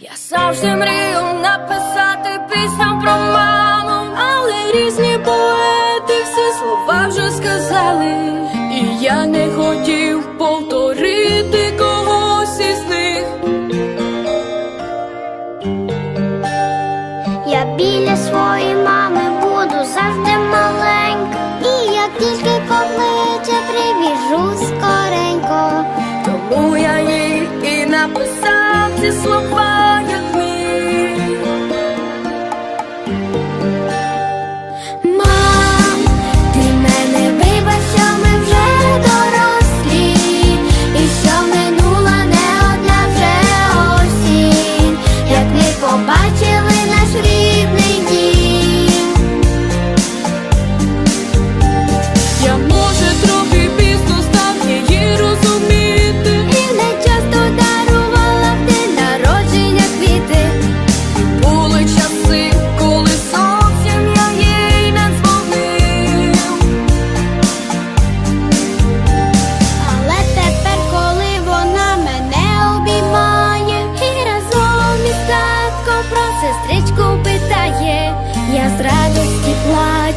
Я завжди мрію написати пісню про маму, але різні поети всі слова вже сказали, і я не хотів повторити слова.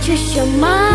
是什么？